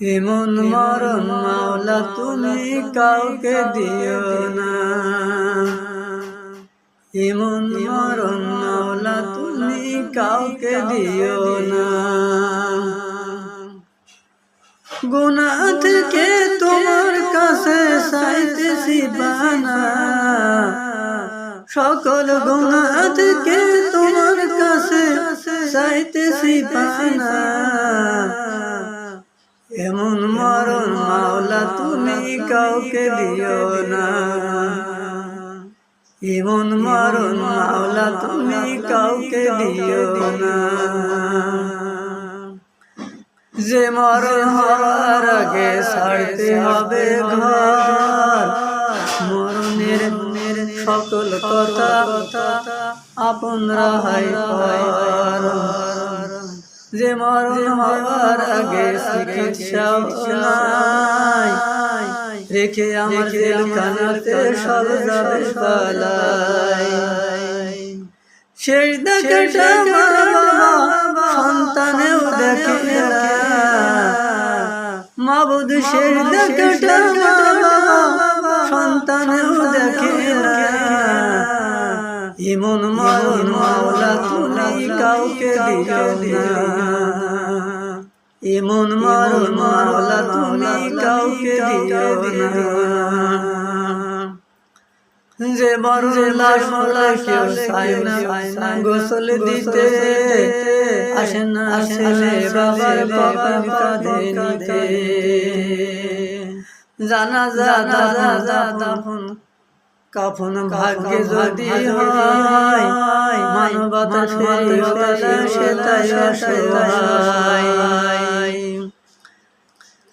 এমন মরণ মাওলা তুমি কাউকে দিও না। এমন মরণ মাওলা তুমি কাউকে দিও না। গুনা থেকে তোমার কাছে সাইতেছি বানা সকল গুনা থেকে তোমার কাছে সাইতেছি বানা এমন মরণ মাওলা তুমি কাউকে দিও না। এমন মরণ মাওলা তুমি কাউকে দিও না। যে মরণ হওয়ার আগে ছাড়তে হবে ঘর, মরণের সকল কথা আপন রাহাই পার। যে মরণ হওয়ার আগে চিকিৎসা নাই। রেখে আমার জেলখানাতে সব যাবে পালাই মা সন্তানেও দেখে মাবুদ মা বাবা সন্তানেও দেখে না। এমন মরণ মাওলা তুমি কাউকে দিও না। এমন মরণ মাওলা তুমি কাউকে দিও না। যে মরণ লাশ মোলা কেউ চায় না। গোসল দিতে আসে না ছেলে বাবার কপাল কাঁদে নিতে। জানা যা দাদা দাদা কাফন ভাগ্যে যদি হয় মানবতা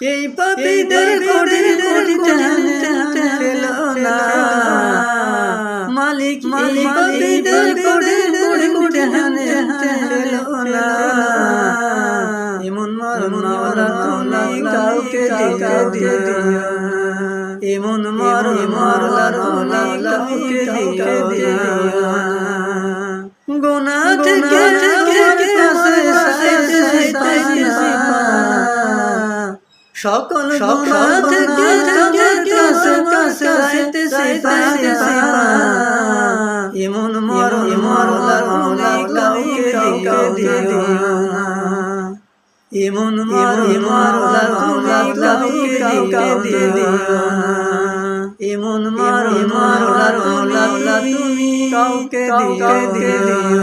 এই পাপীদের কোটি কোটি পেল না। মালিক মালিক পাপীদের কোটি কোটি কোটি পেল না। এমন মরণ মাওলা তুমি কাউকে দিও এমন মরণ মাওলা তুমি কাউকে দিও না গোনা থেকে কাছে সাইতে সকল থেকে কাছে কাছে এমন কাউকে দিও এমন কাউকে দিও না এমন মরণ মরলা তুমি কাউকে দিও